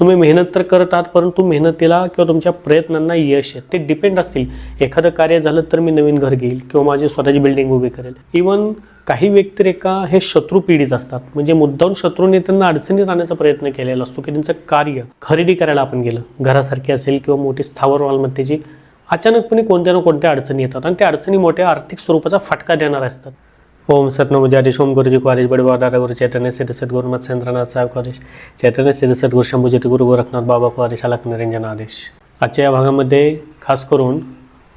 तुम्ही मेहनत तर करत आहात परंतु मेहनतीला किंवा तुमच्या प्रयत्नांना यश आहे. ते डिपेंड असतील. एखादं कार्य झालं तर मी नवीन घर घेईल किंवा माझी स्वतःची बिल्डिंग उभी करेल. इवन काही व्यक्तिरेखा हे शत्रू पीडित असतात. म्हणजे मुद्दाम शत्रूने त्यांना अडचणीत आणण्याचा प्रयत्न केलेला असतो की त्यांचं कार्य खरेदी करायला आपण गेलं. घरासारखी असेल किंवा मोठी स्थावर मालमत्तेची अचानकपणे कोणत्या ना कोणत्या अडचणी येतात आणि त्या अडचणी मोठ्या आर्थिक स्वरूपाचा फटका देणार असतात. ओम सतनम जारी ओम गुरुजी कॉलेज बडे दादा गुरु चैतन्य सिद्ध सद्गुरु मत सेंद्रनाथ साहेब कॉलेज चैतन्य सिद्ध सद्गुरु शंभूजती गुरु गोरखनाथ बाबा कॉलेज अलक निरंजन आदेश। आजच्या या भागामध्ये खास करून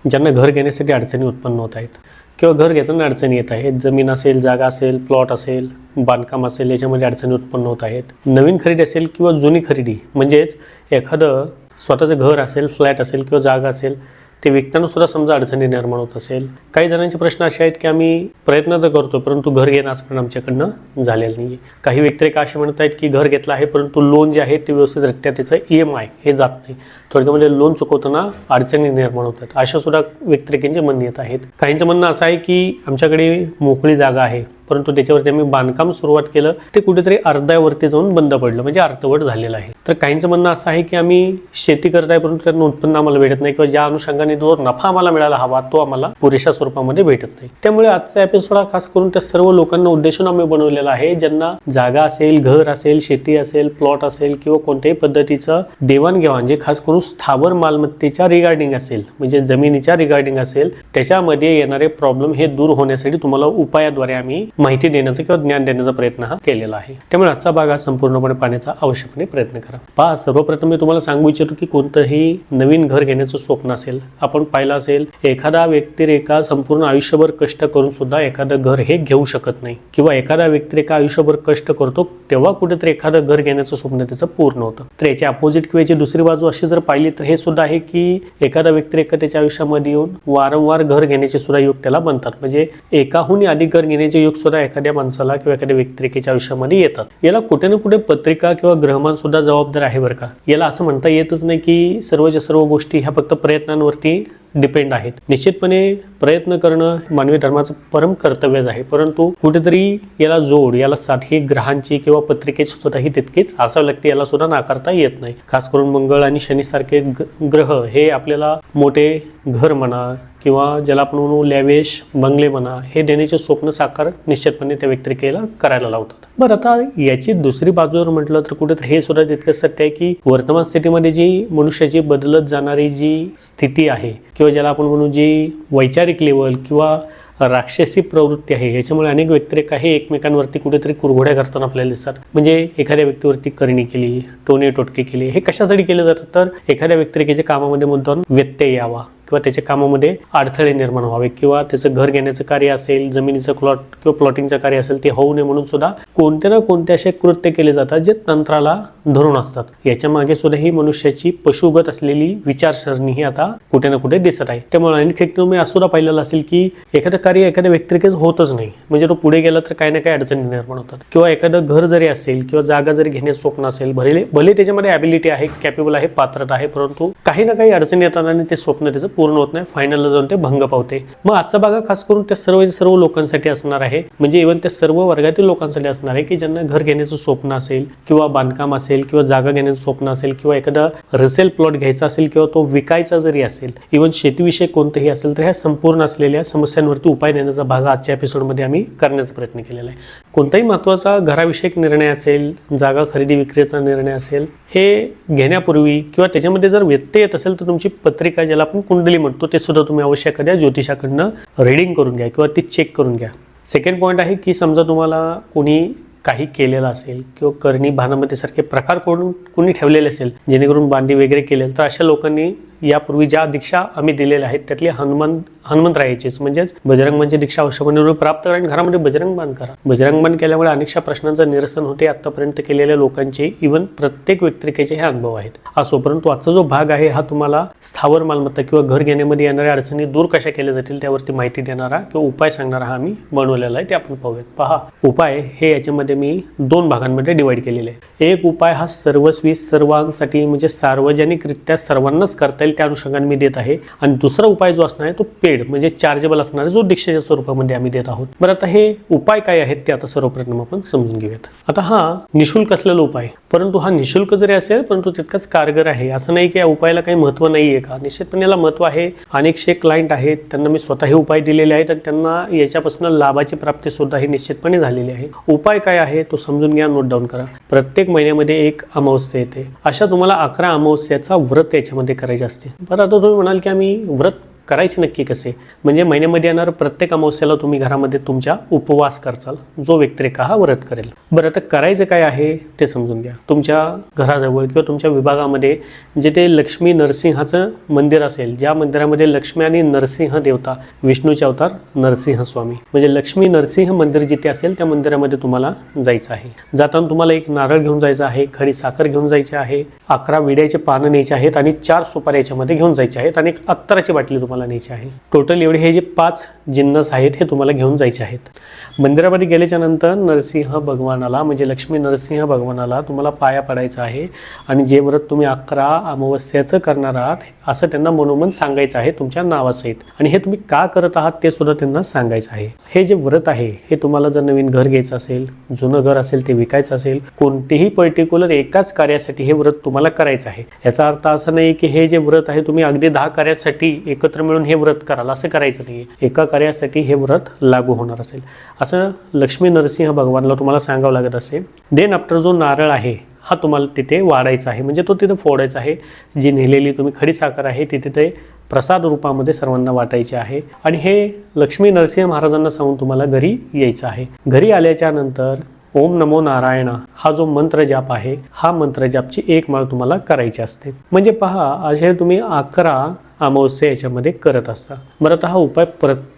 ज्यांना घर घेण्यासाठी अडचणी उत्पन्न होत आहेत किंवा घर घेताना अडचणी येत आहेत जमीन असेल जागा असेल प्लॉट असेल बांधकाम असेल याच्यामध्ये अडचणी उत्पन्न होत आहेत. नवीन खरेदी असेल किंवा जुनी खरेदी म्हणजेच एखादं स्वतःचं घर असेल फ्लॅट असेल किंवा जागा असेल ते विकताना सुद्धा समजा अडचणी निर्माण होत असेल. काही जणांचे प्रश्न असे आहेत की आम्ही प्रयत्न तर करतो परंतु घर घेणं आजपर्यंत आमच्याकडनं झालेलं नाही काही व्यक्ती असे म्हणत आहेत की घर घेतलं आहे परंतु लोन जे आहे ते व्यवस्थितरित्या त्याचं ई एम आय हे जात नाही. थोडक्यामध्ये लोन चुकवताना अडचणी निर्माण होतात. अशा सुद्धा व्यक्तिरेखांचे म्हणणे येत आहेत. काहींचं म्हणणं असं आहे की आमच्याकडे मोकळी जागा आहे परंतु त्याच्यावरती आम्ही बांधकाम सुरुवात केलं ते कुठेतरी अर्ध्यावरती जाऊन बंद पडलं म्हणजे अर्धवट झालेलं आहे. तर काहींचं म्हणणं असं आहे की आम्ही शेती करत आहे परंतु त्यातून उत्पन्न आम्हाला भेटत नाही किंवा ज्या अनुषंगाने जो नफा आम्हाला मिळाला हवा तो आम्हाला पुरेशा स्वरूपामध्ये भेटत नाही. त्यामुळे आजचा एपिसोड हा खास करून त्या सर्व लोकांना उद्देशून आम्ही बनवलेला आहे ज्यांना जागा असेल घर असेल शेती असेल प्लॉट असेल किंवा कोणत्याही पद्धतीचं देवाणघेवाण जे खास करून स्थावर मालमत्तेच्या रिगार्डिंग असेल म्हणजे जमिनीच्या रिगार्डिंग असेल त्याच्यामध्ये येणारे प्रॉब्लेम हे दूर होण्यासाठी तुम्हाला उपायाद्वारे आम्ही माहिती देण्याचा किंवा ज्ञान देण्याचा प्रयत्न हा केलेला आहे. त्यामुळे आजचा भाग हा संपूर्णपणे पाण्याचा आवश्यकपणे प्रयत्न करा. पहा सर्वप्रथम मी तुम्हाला सांगू इच्छितो की कोणतंही नवीन घर घेण्याचं स्वप्न असेल आपण पाहिलं असेल एखादा व्यक्तिरेखा संपूर्ण आयुष्यभर कष्ट करून सुद्धा एखादं घर हे घेऊ शकत नाही. किंवा एखादा व्यक्तिरेखा आयुष्यभर कष्ट करतो तेव्हा कुठेतरी एखादं घर घेण्याचं स्वप्न त्याचं पूर्ण होतं. तर याची अपोजिट किंवा याची दुसरी बाजू अशी जर पाहिली तर हे सुद्धा आहे की एखादा व्यक्तिरेखा त्याच्या आयुष्यामध्ये येऊन वारंवार घर घेण्याचे सुद्धा योग त्याला बनतात. म्हणजे एकाहून अधिक घर घेण्याचे योग सुद्धा एखाद्या माणसाला किंवा एखाद्या व्यक्तिरेखेच्या आयुष्यामध्ये येतात. याला कुठे ना कुठे पत्रिका किंवा ग्रहमान सुद्धा जबाबदार आहे बरं का? याला असं म्हणता येतच नाही की सर्वच्या सर्व गोष्टी ह्या फक्त प्रयत्नांवरती डिपेंड आहेत. निश्चितपणे प्रयत्न करणं मानवी धर्माचं परम कर्तव्यच आहे. परंतु कुठेतरी याला जोड याला साठी ग्रहांची किंवा पत्रिकेची सुद्धा ही तितकीच असावं लागते याला सुद्धा नाकारता येत नाही. खास करून मंगळ आणि शनीसारखे ग्रह हे आपल्याला मोठे घर म्हणा किंवा ज्याला आपण म्हणू लॅवेश बंगले म्हणा हे देण्याचे स्वप्न साकार निश्चितपणे त्या व्यक्तिरेखेला करायला लावतात. बरं आता याची दुसरी बाजू जर म्हटलं तर कुठेतरी हे सुद्धा तितकंच सत्य आहे की वर्तमान स्थितीमध्ये जी मनुष्याची बदलत जाणारी जी स्थिती आहे किंवा ज्याला आपण म्हणू जी वैचारिक लेवल किंवा राक्षसी प्रवृत्ती आहे याच्यामुळे अनेक व्यक्तिरेखा हे एकमेकांवरती कुठेतरी कुरघोड्या करताना आपल्याला दिसतात. म्हणजे एखाद्या व्यक्तीवरती करणी केली टोने टोटके केले हे कशासाठी केलं जातं? तर एखाद्या व्यक्तिरेखेच्या कामामध्ये मुद्दाम व्यत्यय यावा. किंवा त्याच्या कामामध्ये अडथळे निर्माण व्हावे किंवा त्याचं घर घेण्याचं कार्य असेल जमिनीचं प्लॉट किंवा प्लॉटिंगचं कार्य असेल ते होऊ नये म्हणून सुद्धा कोणते ना कोणते असे कृत्य केले जातात जे तंत्राला धरून असतात. याच्या मागे सुद्धा ही मनुष्याची पशुगत असलेली विचारसरणी ही आता कुठे ना कुठे दिसत आहे. त्यामुळे अनेक ठिकाणी तुम्ही असं सुद्धा पाहिलेलं असेल की एखादं कार्य एखाद्या व्यक्तिरेखेच होतच नाही. म्हणजे तो पुढे गेला तर काही ना काही अडचणी निर्माण होतात. किंवा एखादं घर जरी असेल किंवा जागा जरी घेण्याचं स्वप्न असेल भले भले त्याच्यामध्ये ॲबिलिटी आहे कॅपेबल आहे पात्रता आहे परंतु काही ना काही अडचणी येतात आणि ते स्वप्न त्याचं पूर्ण होत नाही. फायनलला जाऊन ते भंग पावते. मग आजचा भाग खास करून त्या सर्व सर्व लोकांसाठी असणार आहे. म्हणजे इव्हन त्या सर्व वर्गातील लोकांसाठी असणार आहे की ज्यांना घर घेण्याचं स्वप्न असेल किंवा बांधकाम असेल किंवा जागा घेण्याचं स्वप्न असेल किंवा एखादा रिसेल प्लॉट घ्यायचा असेल किंवा तो विकायचा जरी असेल इव्हन शेतीविषयी कोणतंही असेल तर ह्या संपूर्ण असलेल्या समस्यांवरती उपाय देण्याचा भाग आजच्या एपिसोडमध्ये आम्ही करण्याचा प्रयत्न केलेला आहे. कोणताही महत्त्वाचा घराविषयक निर्णय असेल जागा खरेदी विक्रीचा निर्णय असेल हे घेण्यापूर्वी किंवा त्याच्यामध्ये जर व्यत्यय येत असेल तर तुमची पत्रिका ज्याला आपण कुंडली म्हणतो ते सुद्धा तुम्ही अवश्य एखाद्या ज्योतिषाकडनं रिडिंग करून घ्या किंवा ती चेक करून घ्या. सेकंड पॉईंट आहे की समजा तुम्हाला कोणी काही केलेलं असेल किंवा करणी भानामध्ये सारखे प्रकार करून कोणी ठेवलेले असेल जेणेकरून बांधी वगैरे केले तर अशा लोकांनी यापूर्वी ज्या दीक्षा आम्ही दिलेल्या आहेत त्यातली हनुमान हनुमंतरायाचीच म्हणजेच बजरंगबाणची दीक्षा आवश्यकपणे प्राप्त करा आणि घरामध्ये बजरंग करा. बजरंग केल्यामुळे अनेकशा प्रश्नांचं निरसन होते. आतापर्यंत केलेल्या लोकांचे इव्हन प्रत्येक व्यक्तिरेखेचे हे अनुभव आहेत. असो परंतु आजचा जो भाग आहे हा तुम्हाला स्थावर मालमत्ता किंवा घर घेण्यामध्ये येणाऱ्या अडचणी दूर कशा केल्या जातील त्यावरती माहिती देणारा किंवा उपाय सांगणारा हा आम्ही बनवलेला आहे ते आपण पाहूयात. पहा उपाय हे याच्यामध्ये मी दोन भागांमध्ये डिवाईड केलेले आहे. एक उपाय हा सर्वस्वी सर्वांसाठी म्हणजे सार्वजनिकरित्या सर्वांनाच करता येईल पडेल त्या अनुषंगाने मी देत आहे. आणि दुसरा उपाय जो असणार आहे तो पेड म्हणजे चार्जेबल असणार आहे जो दीक्षेच्या स्वरूपामध्ये आम्ही देत आहोत. बरं आता हे उपाय काय आहेत ते आता सर्वप्रथम आपण समजून घेऊयात. आता हा निशुल्क असलेला उपाय. परंतु हा निशुल्क जरी असेल परंतु तितकाच कारगर आहे. असं नाही की या उपायाला काही महत्त्व नाही आहे का? निश्चितपणे याला महत्त्व आहे. अनेकशे क्लायंट आहेत. त्यांना मी स्वतः हे उपाय दिलेले आहेत आणि त्यांना याच्यापासून लाभाची प्राप्ती सुद्धा ही निश्चितपणे झालेली आहे. उपाय काय आहे तो समजून घ्या नोट डाऊन करा. प्रत्येक महिन्यामध्ये एक अमावस्या येते. अशा तुम्हाला अकरा अमावस्याचा व्रत याच्यामध्ये करायचे असते. बरं आता तुम्ही म्हणाल की आम्ही व्रत करायचे नक्की कसे? म्हणजे महिन्यामध्ये येणार प्रत्येक अमावस्याला तुम्ही घरामध्ये तुमच्या उपवास करचाल जो व्यक्तिरेखा हा व्रत करेल. बरं आता करायचं काय आहे ते समजून घ्या. तुमच्या घराजवळ किंवा तुमच्या विभागामध्ये जिथे लक्ष्मी नरसिंहाचं मंदिर असेल ज्या मंदिरामध्ये लक्ष्मी आणि नरसिंह देवता विष्णूचे अवतार नरसिंह स्वामी. म्हणजे लक्ष्मी नरसिंह मंदिर जिथे असेल त्या मंदिरामध्ये तुम्हाला जायचं आहे. जाताना तुम्हाला एक नारळ घेऊन जायचं आहे खडी साखर घेऊन जायची आहे अकरा विड्याचे पानं न्यायचे आहेत आणि चार सुपाऱ्याच्या याच्यामध्ये घेऊन जायचे आहेत आणि एक अत्तराची बाटली तुम्हाला न्यायची आहे. टोटल एवढे हे जे पाच जिन्नस आहेत हे तुम्हाला घेऊन जायचे आहेत. मंदिरामध्ये गेल्याच्यानंतर नरसिंह भगवानाला म्हणजे लक्ष्मी नरसिंह भगवानाला तुम्हाला पाया पडायचा आहे आणि जे व्रत तुम्ही अकरा अमावस्याचं करणार आहात असं त्यांना मनोमन सांगायचं आहे तुमच्या नावासहित. आणि हे तुम्ही का करत आहात ते सुद्धा त्यांना सांगायचं आहे. हे जे व्रत आहे हे तुम्हाला जर नवीन घर घ्यायचं असेल जुनं घर असेल ते विकायचं असेल कोणतेही पर्टिक्युलर एकाच कार्यासाठी हे व्रत तुम्हाला करायचं आहे. याचा अर्थ असा नाही की हे जे व्रत आहे तुम्ही अगदी दहा कार्यासाठी एकत्र मिळून हे व्रत कराल असं करायचं नाही एका कार्यासाठी हे व्रत लागू होणार असेल. असं लक्ष्मी नरसिंह भगवानला तुम्हाला सांगावं लागत असेल देन आफ्टर जो नारळ आहे हा तुम्हाला तिथे वाढायचा आहे. म्हणजे तो तिथे फोडायचा आहे. जी नेलेली तुम्ही खडी साखर आहे तिथे ते प्रसाद रूपामध्ये सर्वांना वाटायचे आहे. आणि हे लक्ष्मी नरसिंह महाराजांना सांगून तुम्हाला घरी यायचं आहे. घरी आल्याच्यानंतर ओम नमो नारायणा हा जो मंत्र जाप आहे हा मंत्र जापची एक माळ तुम्हाला करायची असते. म्हणजे पहा असे तुम्ही अकरा अमावस्या याच्यामध्ये करत असता बरं आता हा उपाय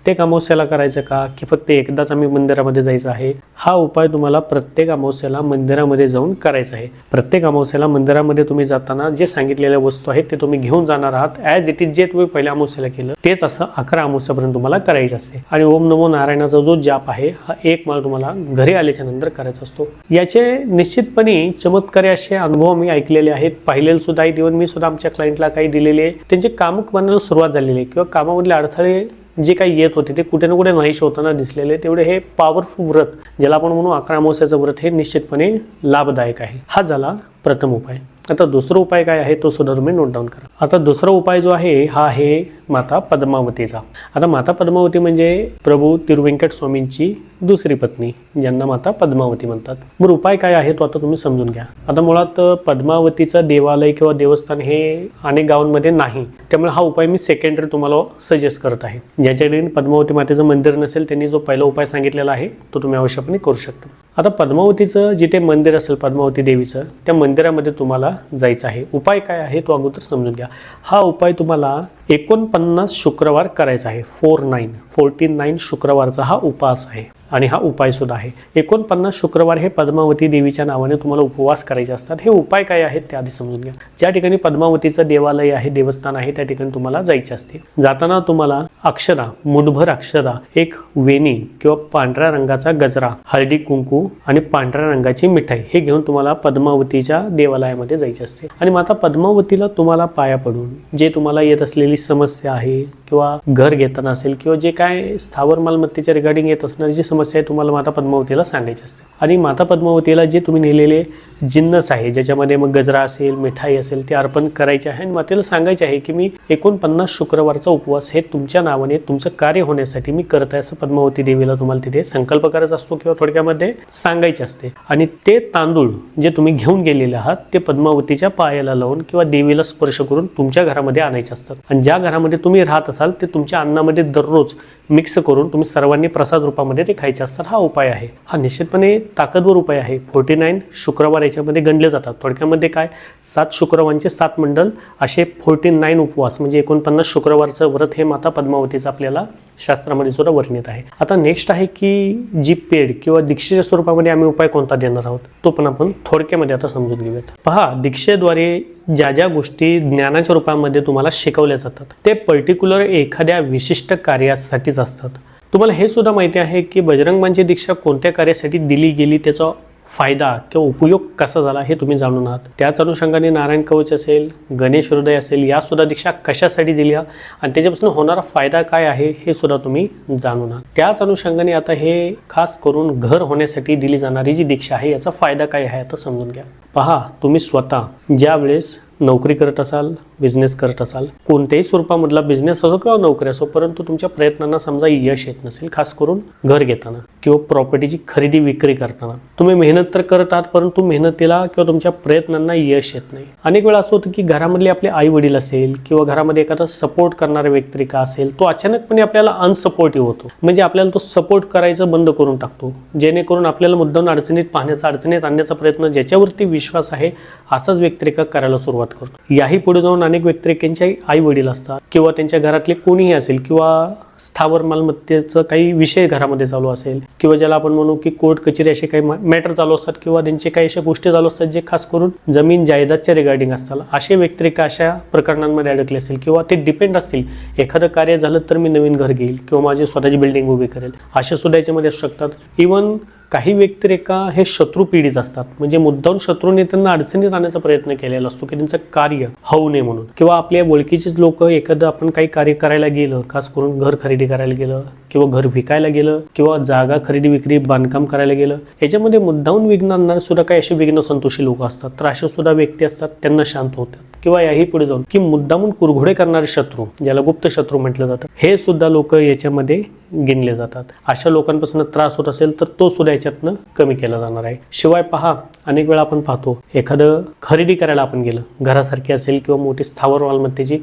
प्रत्येक अमावस्याला करायचं का? की फक्त एकदाच आम्ही मंदिरामध्ये जायचं आहे? हा उपाय तुम्हाला प्रत्येक अमावस्याला मंदिरामध्ये जाऊन करायचा आहे. प्रत्येक अमावस्याला मंदिरामध्ये तुम्ही जाताना जे सांगितलेल्या वस्तू आहेत ते तुम्ही घेऊन जाणार आहात ॲज इट इज जे तुम्ही पहिल्या अमावस्याला केलं तेच असं अकरा अमावस्यापर्यंत तुम्हाला करायचं असते. आणि ओम नमो नारायणाचा जो जाप आहे हा एक माल तुम्हाला घरी आल्याच्यानंतर करायचा असतो. याचे निश्चितपणे चमत्कारी असे अनुभव मी ऐकलेले आहेत. पाहिलेले सुद्धा आहेत. इव्हन मी सुद्धा आमच्या क्लायंटला काही दिलेले. त्यांचे काम बनायला सुरुवात झालेली आहे. किंवा कामामधले अडथळे जे काही येत होते ते कुठे ना कुठे नाहीश होताना दिसलेले तेवढे हे पॉवरफुल व्रत ज्याला आपण म्हणू अकरा अमावस्याचं व्रत हे निश्चितपणे लाभदायक आहे. हा झाला प्रथम उपाय. आता दुसरा उपाय काय आहे तो सुद्धा तुम्ही नोट डाऊन करा. आता दुसरा उपाय जो आहे हा आहे माता पद्मावतीचा. आता माता पद्मावती म्हणजे प्रभू तिरुवेंकट स्वामींची दुसरी पत्नी ज्यांना माता पद्मावती म्हणतात. मग उपाय काय आहे तो आता तुम्ही समजून घ्या. आता मुळात पद्मावतीचं देवालय किंवा देवस्थान हे अनेक गावांमध्ये नाही. त्यामुळे हा उपाय मी सेकंडरी तुम्हाला सजेस्ट करत आहे. ज्याच्याकडे पद्मावती मातेचं मंदिर नसेल त्यांनी जो पहिला उपाय सांगितलेला आहे तो तुम्ही आवश्यकपणे करू शकता. आता पद्मावतीचं जिथे मंदिर असेल पद्मावती देवीचं त्या मंदिरामध्ये तुम्हाला जायचं आहे. उपाय काय आहे तो अगोदर समजून घ्या. हा उपाय तुम्हाला एकोणपन्नास शुक्रवार करायचा आहे. फोर नाईन फोर्टीन नाईन शुक्रवारचा हा उपास आहे. आणि हा उपाय सुद्धा आहे. एकोणपन्नास शुक्रवार हे पद्मावती देवीच्या नावाने तुम्हाला उपवास करायचे असतात. हे उपाय काय आहेत ते आधी समजून घ्या. ज्या ठिकाणी पद्मावतीचं देवालय आहे देवस्थान आहे त्या ठिकाणी तुम्हाला जायचे असते. जाताना तुम्हाला अक्षदा मुठभर अक्षदा एक वेणी किंवा पांढऱ्या रंगाचा गजरा हळदी कुंकू आणि पांढऱ्या रंगाची मिठाई हे घेऊन तुम्हाला पद्मावतीच्या देवालयामध्ये जायचे असते. आणि माता पद्मावतीला तुम्हाला पाया पडून जे तुम्हाला येत असलेली समस्या आहे किंवा घर घेताना असेल किंवा जे काय स्थावर मालमत्तेच्या रिगार्डिंग येत असणारी जी समस्या आहे तुम्हाला माता पद्मावतीला सांगायची असते. आणि माता पद्मावतीला जे तुम्ही नेलेले जिन्नस आहे ज्याच्यामध्ये मग गजरा असेल मिठाई असेल ते अर्पण करायचे आहे आणि मातेला सांगायचे आहे की मी एकोणपन्नास शुक्रवारचा उपवास हे तुमच्या नावाने तुमचं कार्य होण्यासाठी मी करत आहे असं पद्मावती देवीला तुम्हाला तिथे संकल्प करायचा असतो किंवा थोडक्यामध्ये सांगायचे असते. आणि ते तांदूळ जे तुम्ही घेऊन गेलेले आहात ते पद्मावतीच्या पायाला लावून किंवा देवीला स्पर्श करून तुमच्या घरामध्ये आणायचे असतात. आणि ज्या घरामध्ये तुम्ही राहत असाल ते तुमच्या अन्नामध्ये दररोज मिक्स करून तुम्ही सर्वांनी प्रसाद रूपामध्ये ते खायचे असतात. हा उपाय आहे. हा निश्चितपणे ताकदवर उपाय आहे. फोर्टी नाईन शुक्रवार याच्यामध्ये गणले जातात. थोडक्यामध्ये काय? सात शुक्रवारांचे सात मंडल असे फोर्टी नाईन उपवास म्हणजे एकोणपन्नास शुक्रवारचं व्रत हे माता पद्मावतीचं आपल्याला शास्त्रामध्ये सुद्धा वर्णित आहे. आता नेक्स्ट आहे की जी पेड किंवा दीक्षेच्या स्वरूपामध्ये आम्ही उपाय कोणता देणार आहोत? तो पण आपण थोडक्यामध्ये आता समजून घेऊयात. पहा दीक्षेद्वारे ज्या ज्या गोष्टी ज्ञानाच्या रूपामध्ये तुम्हाला शिकवल्या जातात ते पर्टिक्युलर एखाद्या विशिष्ट कार्यासाठीच असतात. तुम्हाला हे सुद्धा माहिती आहे की बजरंगबांची दीक्षा कोणत्या कार्यासाठी दिली गेली त्याचा फायदा किंवा उपयोग कसा झाला हे तुम्ही जाणून आहात. त्याच अनुषंगाने नारायण कवच असेल गणेश हृदय असेल यासुद्धा दीक्षा कशासाठी दिल्या आणि त्याच्यापासून होणारा फायदा काय आहे हे सुद्धा तुम्ही जाणून आहात. त्याच अनुषंगाने आता हे खास करून घर होण्यासाठी दिली जाणारी जी दीक्षा आहे याचा फायदा काय आहे आता समजून घ्या. पहा तुम्ही स्वतः ज्या वेळेस नोकरी करत असाल बिझनेस करत असाल कोणत्याही स्वरूपामधला बिझनेस असो किंवा नोकरी असो परंतु तुमच्या प्रयत्नांना समजा यश येत नसेल खास करून घर घेताना किंवा प्रॉपर्टीची खरेदी विक्री करताना. तुम्ही मेहनत तर करत आहात परंतु मेहनतीला किंवा तुमच्या प्रयत्नांना यश येत नाही. अनेक वेळा असं होतं की घरामधले आपले आई वडील असेल किंवा घरामध्ये एखादा सपोर्ट करणारा व्यक्ती का असेल तो अचानकपणे आपल्याला अनसपोर्टिव्ह होतो. म्हणजे आपल्याला तो सपोर्ट करायचं बंद करून टाकतो. जेणेकरून आपल्याला मुद्दाम अडचणीत पाहण्याचा अडचणीत आणण्याचा प्रयत्न ज्याच्यावरती विश्वास आहे असाच व्यक्तिरेखा करायला सुरुवात करतो. याही पुढे जाऊन अनेक व्यक्तिरेखांचे आई वडील असतात किंवा त्यांच्या घरातले कोणीही असेल किंवा स्थावर मालमत्तेचं काही विषय घरामध्ये चालू असेल किंवा ज्याला आपण म्हणू की कोर्ट कचेरी असे काही मॅटर चालू असतात किंवा त्यांचे काही अशा गोष्टी चालू असतात जे खास करून जमीन जायदादच्या रिगार्डिंग असतात. असे व्यक्तिरेखा अशा प्रकरणांमध्ये अडकले असतील किंवा ते डिपेंड असतील एखादं कार्य झालं तर मी नवीन घर घेईल किंवा माझी स्वतःची बिल्डिंग उभी करेल असे सुद्धा याच्यामध्ये असू शकतात. इवन काही व्यक्तिरेखा हे शत्रू पीडित असतात. म्हणजे मुद्दाम शत्रूने त्यांना अडचणीत आणण्याचा प्रयत्न केलेला असतो की त्यांचं कार्य होऊ नये म्हणून. किंवा आपल्या ओळखीचेच लोक एखादं आपण काही कार्य करायला गेलं खास करून घर खरेदी करायला गेलं किंवा घर विकायला गेलं किंवा जागा खरेदी विक्री बांधकाम करायला गेलं याच्यामध्ये मुद्दाहून विघ्न आणणारे सुद्धा काही असे विघ्न संतोषी लोक असतात. तर असे सुद्धा व्यक्ती असतात त्यांना शांत होतात. किंवा याही पुढे जाऊन की मुद्दामून कुरघोडे करणारे शत्रू ज्याला गुप्त शत्रू म्हटलं जातं हे सुद्धा लोक याच्यामध्ये गिनले जातात. अशा लोकांपासून त्रास होत असेल तर तो सुद्धा याच्यातनं कमी केला जाणार आहे. शिवाय पहा अनेक वेळा आपण पाहतो एखादं खरेदी करायला आपण गेलं घरासारखी असेल किंवा मोठी स्थावर मालमत्तेची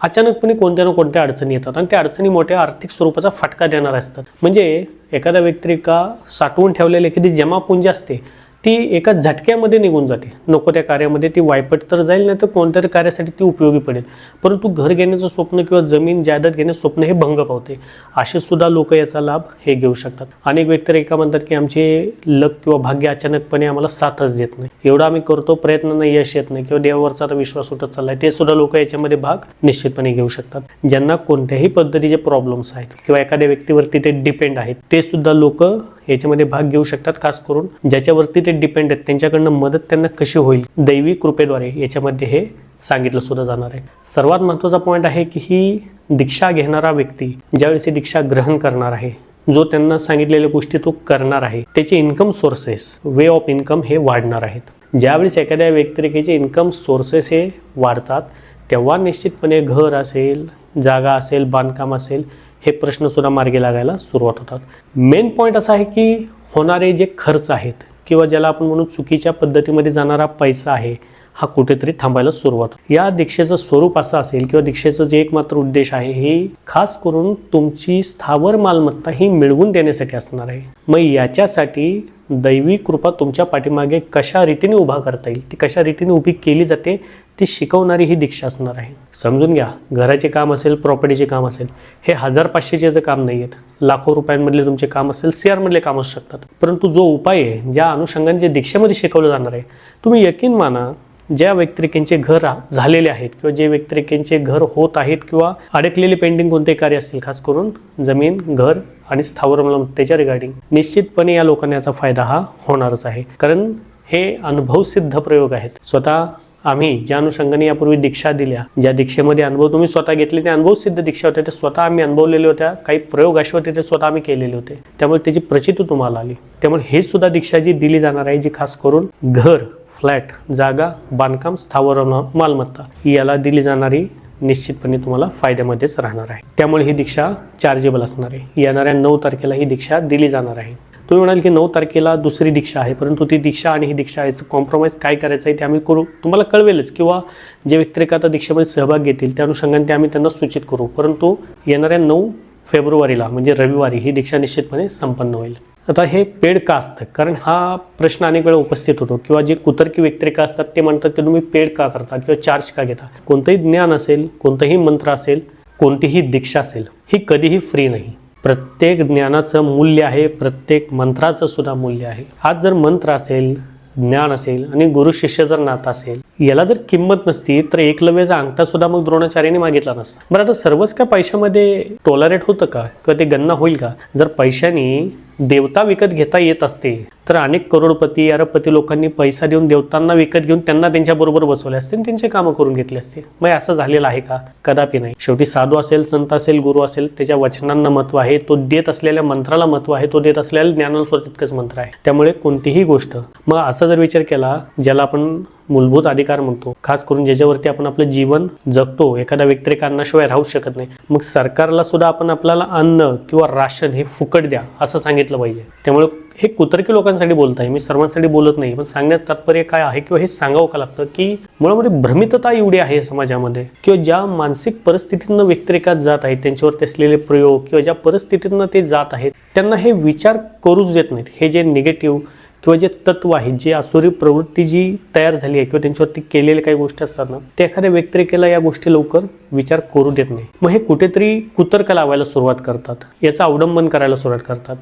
अचानकपणे कोणत्या ना कोणत्या अडचणी येतात आणि त्या अडचणी मोठ्या आर्थिक स्वरूपाचा फटका देणाऱ्या असतात. म्हणजे एखाद्या व्यक्तिरेखा साठवून ठेवलेली एखादी जमापुंजी असते ती एका झटक्यामध्ये निघून जाते. नको त्या कार्यामध्ये ती वायपट तर जाईल नाही तर कोणत्याही कार्यासाठी ती उपयोगी पडेल. परंतु घर घेण्याचं स्वप्न किंवा जमीन जायदाद घेण्याचं स्वप्न हे भंग पावते. असे सुद्धा लोक याचा लाभ हे घेऊ शकतात. अनेक व्यक्ती एका म्हणतात की आमचे लक किंवा भाग्य अचानकपणे आम्हाला साथच देत नाही. एवढा आम्ही करतो प्रयत्न नाही यश येत नाही किंवा देवावरचा आता विश्वास उठत चाललाय. ते सुद्धा लोक याच्यामध्ये भाग निश्चितपणे घेऊ शकतात. ज्यांना कोणत्याही पद्धतीचे प्रॉब्लेम्स आहेत किंवा एखाद्या व्यक्तीवरती ते डिपेंड आहेत ते सुद्धा लोक याच्यामध्ये भाग घेऊ शकतात खास करून ज्याच्यावरती ते डिपेंड आहेत. त्यांच्याकडनं मदत त्यांना कशी होईल? दैवी कृपेद्वारे याच्यामध्ये हे सांगितलं सुद्धा जाणार आहे. सर्वात महत्त्वाचा पॉईंट आहे की ही दीक्षा घेणारा व्यक्ती ज्यावेळेस ही दीक्षा ग्रहण करणार आहे जो त्यांना सांगितलेल्या गोष्टी तो करणार आहे त्याचे income sources way of income हे वाढणार आहेत. ज्यावेळेस एखाद्या व्यक्तिरेखेचे इन्कम सोर्सेस हे वाढतात तेव्हा निश्चितपणे घर असेल जागा असेल बांधकाम असेल हे प्रश्नसुद्धा मार्गी लागायला सुरुवात होतात. मेन पॉईंट असा आहे की होणारे जे खर्च आहेत किंवा ज्याला आपण म्हणू चुकीच्या पद्धतीमध्ये जाणारा पैसा आहे हा कुठेतरी थांबायला सुरुवात या दीक्षेचं स्वरूप असं असेल किंवा दीक्षेचं जे एकमात्र उद्देश आहे हे खास करून तुमची स्थावर मालमत्ता ही मिळवून देण्यासाठी असणार आहे. मग याच्यासाठी दैवी कृपा तुमच्या पाठीमागे कशा रीतीने उभा करता येईल ती कशा रीतीने उभी केली जाते ती शिकवणारी ही दीक्षा असणार आहे. समजून घ्या घराचे काम असेल प्रॉपर्टीचे काम असेल हे हजार पाचशेचे तर काम नाही आहेत लाखो रुपयांमधले तुमचे काम असेल शेअरमधले काम असू शकतात. परंतु जो उपाय आहे ज्या अनुषंगाने जे दीक्षेमध्ये शिकवलं जाणार आहे तुम्ही यकीन माना ज्या व्यक्तिरेखेंचे घर झालेले आहेत किंवा जे व्यक्तिरेखेंचे घर होत आहेत किंवा अडकलेले पेंडिंग कोणते कार्य असतील खास करून जमीन घर आणि स्थावर मालमत्तेच्या रिगार्डिंग निश्चितपणे या लोकांना याचा फायदा हा होणारच आहे. कारण हे अनुभवसिद्ध प्रयोग आहेत. स्वतः आम्ही ज्या अनुषंगाने यापूर्वी दीक्षा दिल्या ज्या दीक्षेमध्ये अनुभव तुम्ही स्वतः घेतले ते अनुभवसिद्ध दीक्षा होत्या ते स्वतः आम्ही अनुभवलेले होत्या काही प्रयोग असे होते ते स्वतः आम्ही केलेले होते. त्यामुळे त्याची प्रचिती तुम्हाला आली. त्यामुळे हे सुद्धा दीक्षा जी दिली जाणार आहे जी खास करून घर फ्लॅट जागा बांधकाम स्थावर मालमत्ता याला दिली जाणारी निश्चितपणे तुम्हाला फायद्यामध्येच राहणार आहे. त्यामुळे ही दीक्षा चार्जेबल असणार आहे. येणाऱ्या नऊ तारखेला ही दीक्षा दिली जाणार आहे. तुम्ही म्हणाल की नऊ तारखेला दुसरी दीक्षा आहे परंतु ती दीक्षा आणि ही दीक्षा याचं कॉम्प्रोमाइज काय करायचं आहे ते आम्ही करू तुम्हाला कळवेलच किंवा जे व्यक्तिरेक आता दीक्षेमध्ये सहभाग घेतील त्या अनुषंगाने ते आम्ही त्यांना सूचित करू. परंतु येणाऱ्या नऊ फेब्रुवारीला म्हणजे रविवारी ही दीक्षा निश्चितपणे संपन्न होईल. आता हे पेड का असतं कारण हा प्रश्न अनेक वेळा उपस्थित होतो. किंवा जे कुतर्की व्यक्तिरेखा असतात ते म्हणतात की तुम्ही पेड का करता किंवा चार्ज का घेता. कोणतंही ज्ञान असेल कोणतंही मंत्र असेल कोणतीही दीक्षा असेल ही कधीही फ्री नाही. प्रत्येक ज्ञानाचं मूल्य आहे प्रत्येक मंत्राचं सुद्धा मूल्य आहे. आज जर मंत्र असेल ज्ञान असेल आणि गुरु शिष्य जर नातं असेल याला जर किंमत नसती तर एकलव्याचा अंगठा सुद्धा मग द्रोणाचार्याने मागितला नसता. बरं आता सर्वच काय पैशामध्ये टोलरेट होतं का? किंवा ते गणना होईल का? जर पैशाने देवता विकत घेता येत असते तर अनेक करोडपती अरबपती लोकांनी पैसा देऊन देवतांना विकत घेऊन त्यांना त्यांच्याबरोबर बसवले असते आणि त्यांचे कामं करून घेतले असते. मग असं झालेलं आहे का? कदापि नाही. शेवटी साधू असेल संत असेल गुरु असेल त्याच्या वचनांना महत्त्व आहे तो देत असलेल्या मंत्राला महत्त्व आहे तो देत असलेल्या ज्ञानानुसार तितकंच मंत्र आहे. त्यामुळे कोणतीही गोष्ट मग असा जर विचार केला ज्याला आपण मूलभूत अधिकार म्हणतो. खास करून ज्याच्यावरती आपण आपलं जीवन जगतो एखाद्या व्यक्तिरेक अन्नाशिवाय राहू शकत नाही. मग सरकारला सुद्धा आपण आपल्याला अन्न किंवा राशन हे फुकट द्या असं सांगितलं पाहिजे. त्यामुळे हे कुतर्की लोकांसाठी बोलत आहे मी सर्वांसाठी बोलत नाही पण सांगण्यात तात्पर्य काय आहे किंवा हे सांगावं का लागतं की मुळामध्ये भ्रमितता एवढी आहे समाजामध्ये किंवा ज्या मानसिक परिस्थितीतनं व्यक्तिरेखात जात आहेत त्यांच्यावरती असलेले प्रयोग किंवा ज्या परिस्थितीतनं ते जात आहेत त्यांना हे विचार करूच देत नाहीत. हे जे निगेटिव्ह किंवा जे तत्व आहे जे असुरी प्रवृत्ती जी तयार झाली आहे किंवा त्यांच्यावरती केलेल्या काही गोष्टी असतात ना ते एखाद्या व्यक्तिरेखेला या गोष्टी लवकर विचार करू देत नाही. मग हे कुठेतरी कुतर्क लावायला सुरुवात करतात. याचं अवलंबन करायला सुरुवात करतात.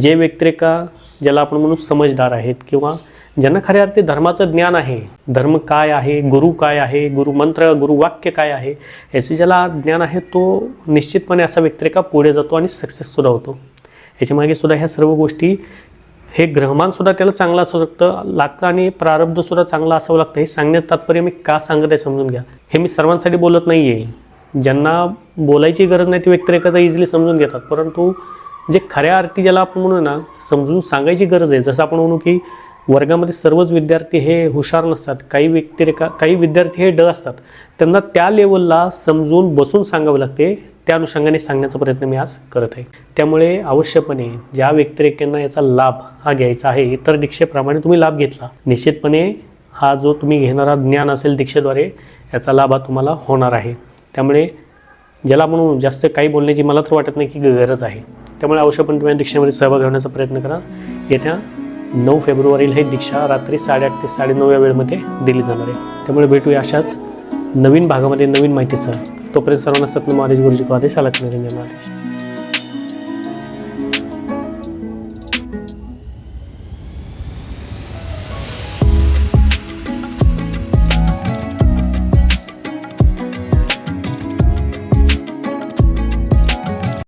जे व्यक्तिरेखा ज्याला आपण म्हणून समजदार आहेत किंवा ज्यांना खऱ्या अर्थी धर्माचं ज्ञान आहे धर्म काय आहे गुरु काय आहे गुरुमंत्र गुरुवाक्य काय आहे याचे ज्याला ज्ञान आहे तो निश्चितपणे असा व्यक्तिरेखा पुढे जातो आणि सक्सेससुद्धा होतो. याच्यामागे सुद्धा ह्या सर्व गोष्टी हे ग्रहमानसुद्धा त्याला चांगलं असू शकतं. लागतं आणि प्रारब्धसुद्धा चांगला चांगलं असावं लागतं. हे सांगण्यात तात्पर्य मी का सांगत आहे समजून घ्या. हे मी सर्वांसाठी बोलत नाही आहे ज्यांना बोलायची गरज नाही ते व्यक्तिरेखा इझिली समजून घेतात. परंतु जे खऱ्या अर्थी ज्याला आपण म्हणू ना समजून सांगायची गरज आहे. जसं आपण म्हणू की वर्गामध्ये सर्वच विद्यार्थी हे हुशार नसतात. काही व्यक्तिरेखा काही विद्यार्थी हे ड असतात. त्यांना त्या लेवलला समजून बसून सांगावं लागते. त्या अनुषंगाने सांगण्याचा प्रयत्न मी आज करत आहे. त्यामुळे अवश्यपणे ज्या व्यक्तिरेखांना याचा लाभ हा घ्यायचा आहे इतर दीक्षेप्रमाणे तुम्ही लाभ घेतला. निश्चितपणे हा जो तुम्ही घेणारा ज्ञान असेल दीक्षेद्वारे याचा लाभ हा तुम्हाला होणार आहे. त्यामुळे ज्याला म्हणून जास्त काही बोलण्याची मला तर वाटत नाही की गरज आहे. त्यामुळे अवश्यपणे तुम्ही दीक्षेमध्ये सहभाग घेण्याचा प्रयत्न करा. येत्या नऊ फेब्रुवारीला ही दीक्षा रात्री साडेआठ ते साडेनऊ या वेळेमध्ये दिली जाणार आहे. त्यामुळे भेटूया अशाच नवीन भागामध्ये नवीन माहितीसह. तोपर्यंत सर्वांना सत्य महाराज गुरुजी आदेश आला निरंजन आदेश.